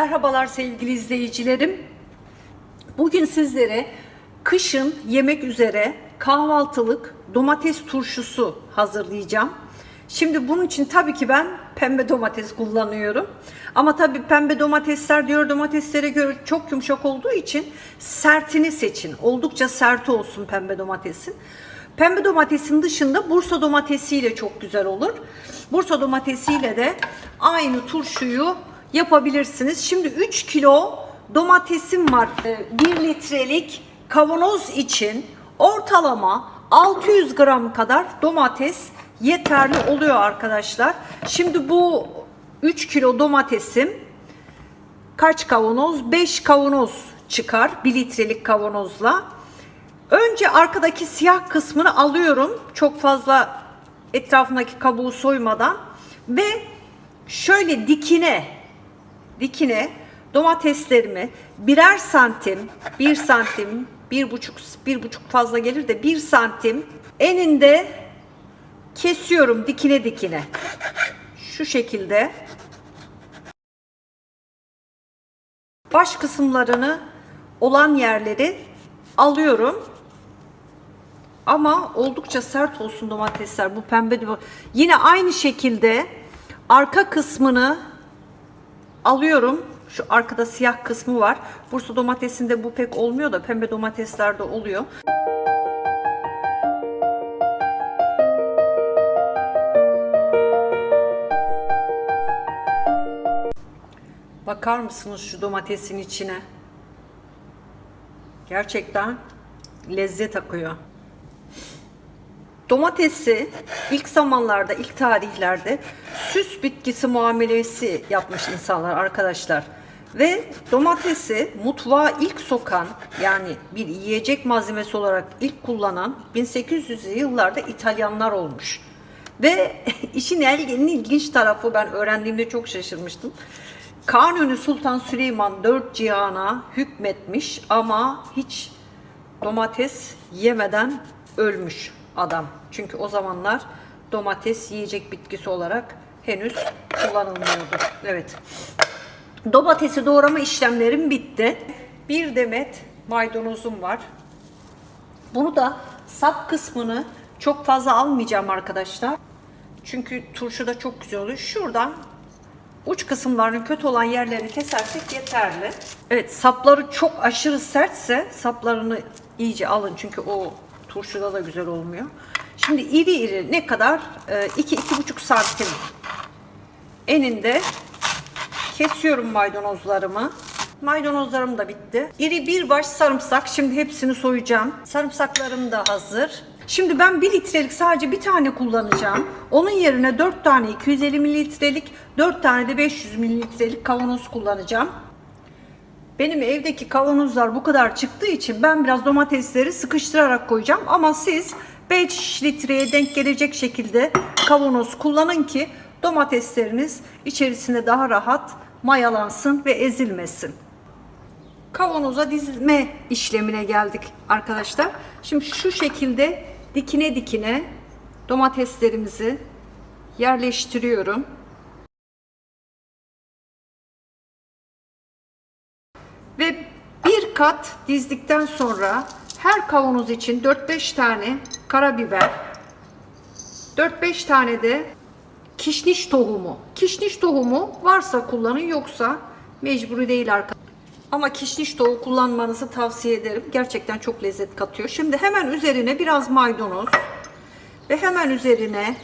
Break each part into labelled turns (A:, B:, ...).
A: Merhabalar sevgili izleyicilerim. Bugün sizlere kışın yemek üzere kahvaltılık domates turşusu hazırlayacağım. Şimdi bunun için tabii ki ben pembe domates kullanıyorum. Ama tabii pembe domatesler diğer domateslere göre çok yumuşak olduğu için sertini seçin. Oldukça sert olsun pembe domatesin. Pembe domatesin dışında Bursa domatesiyle çok güzel olur. Bursa domatesiyle de aynı turşuyu yapabilirsiniz. Şimdi 3 kilo domatesim var. 1 litrelik kavanoz için ortalama 600 gram kadar domates yeterli oluyor arkadaşlar. Şimdi bu 3 kilo domatesim kaç kavanoz? 5 kavanoz çıkar 1 litrelik kavanozla. Önce arkadaki siyah kısmını alıyorum. Çok fazla etrafındaki kabuğu soymadan ve şöyle dikine dikine domateslerimi birer santim, bir santim, bir buçuk, bir buçuk fazla gelir de bir santim eninde kesiyorum dikine dikine. Şu şekilde. Baş kısımlarını olan yerleri alıyorum. Ama oldukça sert olsun domatesler. Bu pembe yine aynı şekilde arka kısmını alıyorum. Şu arkada siyah kısmı var. Bursa domatesinde bu pek olmuyor da pembe domateslerde oluyor. Bakar mısınız şu domatesin içine? Gerçekten lezzet akıyor. Domatesi ilk zamanlarda, ilk tarihlerde süs bitkisi muamelesi yapmış insanlar arkadaşlar. Ve domatesi mutfağa ilk sokan yani bir yiyecek malzemesi olarak ilk kullanan 1800'lü yıllarda İtalyanlar olmuş. Ve işin en ilginç tarafı ben öğrendiğimde çok şaşırmıştım. Kanuni Sultan Süleyman dört cihana hükmetmiş ama hiç domates yemeden ölmüş adam. Çünkü o zamanlar domates yiyecek bitkisi olarak henüz kullanılmıyordu. Evet. Domatesi doğrama işlemlerim bitti. Bir demet maydanozum var. Bunu da sap kısmını çok fazla almayacağım arkadaşlar. Çünkü turşuda çok güzel oluyor. Şuradan uç kısımlarının kötü olan yerlerini kesersek yeterli. Evet sapları çok aşırı sertse saplarını iyice alın. Çünkü o turşuda da güzel olmuyor. Şimdi iri iri ne kadar? 2-2,5 santim eninde kesiyorum maydanozlarımı. Maydanozlarım da bitti. İri bir baş sarımsak. Şimdi hepsini soyacağım. Sarımsaklarım da hazır. Şimdi ben 1 litrelik sadece bir tane kullanacağım. Onun yerine 4 tane 250 mililitrelik, 4 tane de 500 mililitrelik kavanoz kullanacağım. Benim evdeki kavanozlar bu kadar çıktığı için ben biraz domatesleri sıkıştırarak koyacağım. Ama siz 5 litreye denk gelecek şekilde kavanoz kullanın ki domatesleriniz içerisinde daha rahat mayalansın ve ezilmesin. Kavanoza dizme işlemine geldik arkadaşlar. Şimdi şu şekilde dikine dikine domateslerimizi yerleştiriyorum. Ve bir kat dizdikten sonra her kavanoz için 4-5 tane karabiber, 4-5 tane de kişniş tohumu. Kişniş tohumu varsa kullanın yoksa mecburi değil arkadaşlar. Ama kişniş tohumu kullanmanızı tavsiye ederim. Gerçekten çok lezzet katıyor. Şimdi hemen üzerine biraz maydanoz ve hemen üzerine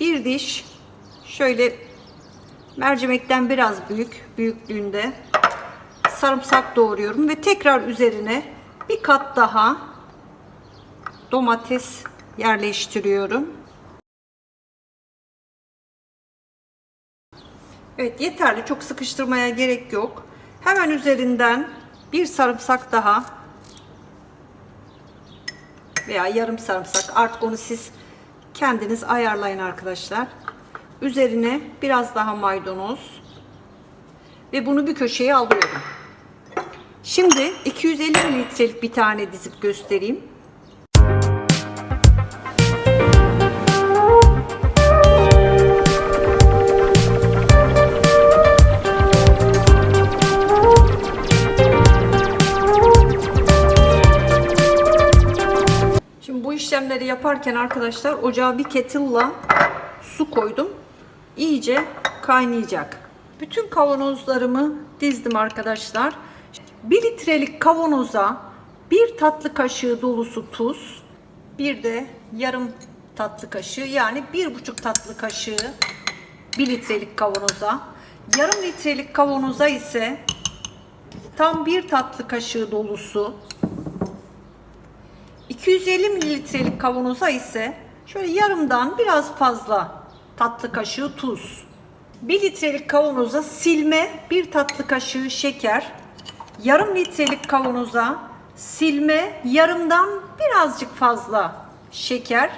A: bir diş şöyle mercimekten biraz büyük büyüklüğünde sarımsak doğruyorum ve tekrar üzerine bir kat daha domates yerleştiriyorum. Evet yeterli. Çok sıkıştırmaya gerek yok. Hemen üzerinden bir sarımsak daha veya yarım sarımsak artık onu siz kendiniz ayarlayın arkadaşlar. Üzerine biraz daha maydanoz ve bunu bir köşeye alıyorum. Şimdi 250 mililitrelik bir tane dizip göstereyim. Şimdi bu işlemleri yaparken arkadaşlar ocağa bir kettle'la su koydum. İyice kaynayacak. Bütün kavanozlarımı dizdim arkadaşlar. 1 litrelik kavanoza bir tatlı kaşığı dolusu tuz, bir de yarım tatlı kaşığı yani bir buçuk tatlı kaşığı 1 litrelik kavanoza. Yarım litrelik kavanoza ise tam bir tatlı kaşığı dolusu 250 mililitrelik kavanoza ise şöyle yarımdan biraz fazla tatlı kaşığı tuz. 1 litrelik kavanoza silme, 1 tatlı kaşığı şeker. Yarım litrelik kavanoza silme, yarımdan birazcık fazla şeker.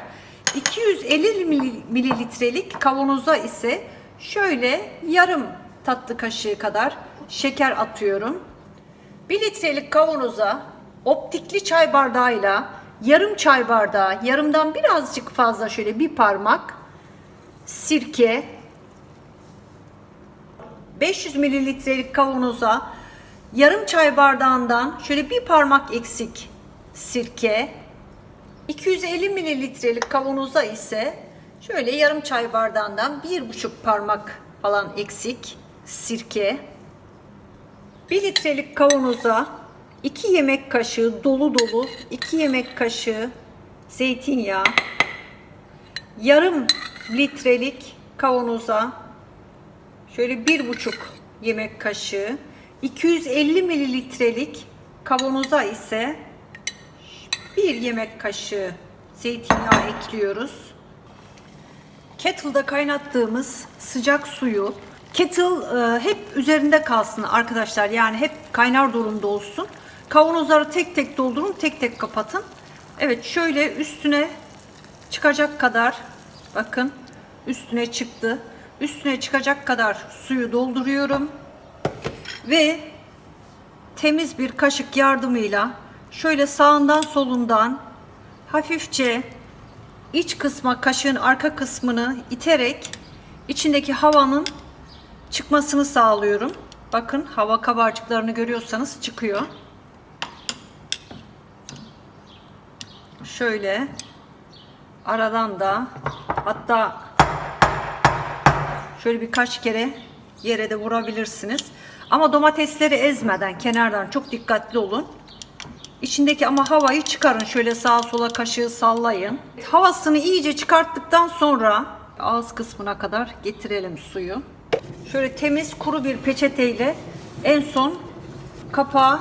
A: 250 mili- mililitrelik kavanoza ise şöyle yarım tatlı kaşığı kadar şeker atıyorum. 1 litrelik kavanoza optikli çay bardağıyla yarım çay bardağı, yarımdan birazcık fazla şöyle bir parmak sirke, 500 mililitrelik kavanoza yarım çay bardağından şöyle bir parmak eksik sirke, 250 mililitrelik kavanoza ise şöyle yarım çay bardağından bir buçuk parmak falan eksik sirke, 1 litrelik kavanoza 2 yemek kaşığı dolu dolu 2 yemek kaşığı zeytinyağı yarım litrelik kavanoza şöyle bir buçuk yemek kaşığı 250 mililitrelik kavanoza ise bir yemek kaşığı zeytinyağı ekliyoruz. Kettle'da kaynattığımız sıcak suyu kettle e, hep üzerinde kalsın arkadaşlar. Yani hep kaynar durumda olsun. Kavanozları tek tek doldurun, tek tek kapatın. Evet şöyle üstüne çıkacak kadar bakın üstüne çıktı. Üstüne çıkacak kadar suyu dolduruyorum. Ve temiz bir kaşık yardımıyla şöyle sağından solundan hafifçe iç kısma kaşığın arka kısmını iterek içindeki havanın çıkmasını sağlıyorum. Bakın hava kabarcıklarını görüyorsanız çıkıyor. Şöyle aradan da hatta şöyle birkaç kere yere de vurabilirsiniz. Ama domatesleri ezmeden kenardan çok dikkatli olun. İçindeki ama havayı çıkarın. Şöyle sağa sola kaşığı sallayın. Havasını iyice çıkarttıktan sonra ağız kısmına kadar getirelim suyu. Şöyle temiz kuru bir peçeteyle en son kapağı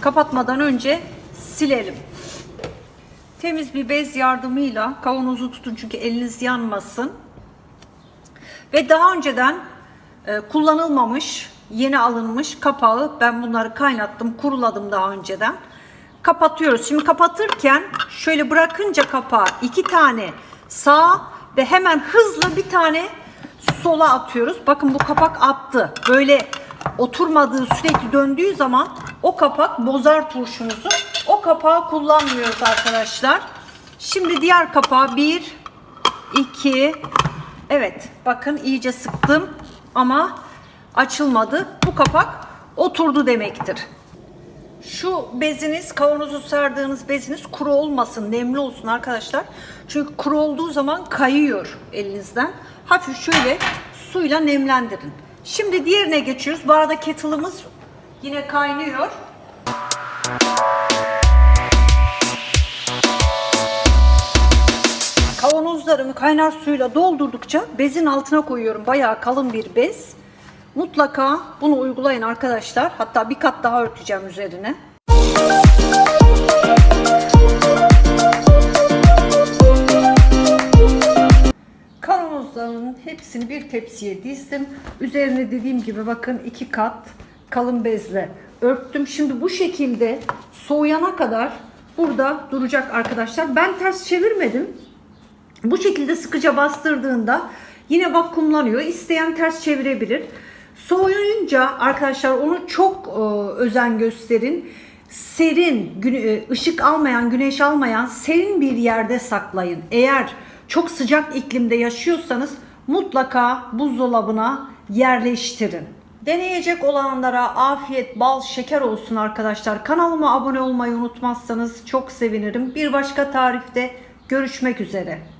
A: kapatmadan önce silelim. Temiz bir bez yardımıyla kavanozu tutun çünkü eliniz yanmasın. Ve daha önceden kullanılmamış, yeni alınmış kapağı ben bunları kaynattım, kuruladım daha önceden. Kapatıyoruz. Şimdi kapatırken şöyle bırakınca kapağı iki tane sağ ve hemen hızlı bir tane sola atıyoruz. Bakın bu kapak attı. Böyle oturmadığı sürekli döndüğü zaman o kapak bozar turşumuzu. O kapağı kullanmıyoruz arkadaşlar. Şimdi diğer kapağı bir, iki, evet bakın iyice sıktım ama açılmadı. Bu kapak oturdu demektir. Şu beziniz, kavanozu sardığınız beziniz kuru olmasın, nemli olsun arkadaşlar. Çünkü kuru olduğu zaman kayıyor elinizden. Hafif şöyle suyla nemlendirin. Şimdi diğerine geçiyoruz. Bu arada kettle'ımız yine kaynıyor. Kavanozlarımı kaynar suyla doldurdukça bezin altına koyuyorum. Bayağı kalın bir bez. Mutlaka bunu uygulayın arkadaşlar. Hatta bir kat daha örteceğim üzerine. Kavanozların hepsini bir tepsiye dizdim. Üzerine dediğim gibi bakın iki kat kalın bezle örttüm. Şimdi bu şekilde soğuyana kadar burada duracak arkadaşlar. Ben ters çevirmedim. Bu şekilde sıkıca bastırdığında yine vakumlanıyor. İsteyen ters çevirebilir. Soğuyunca arkadaşlar onu çok e, özen gösterin. Serin, güne- e, ışık almayan, güneş almayan serin bir yerde saklayın. Eğer çok sıcak iklimde yaşıyorsanız mutlaka buzdolabına yerleştirin. Deneyecek olanlara afiyet, bal, şeker olsun arkadaşlar. Kanalıma abone olmayı unutmazsanız çok sevinirim. Bir başka tarifte görüşmek üzere.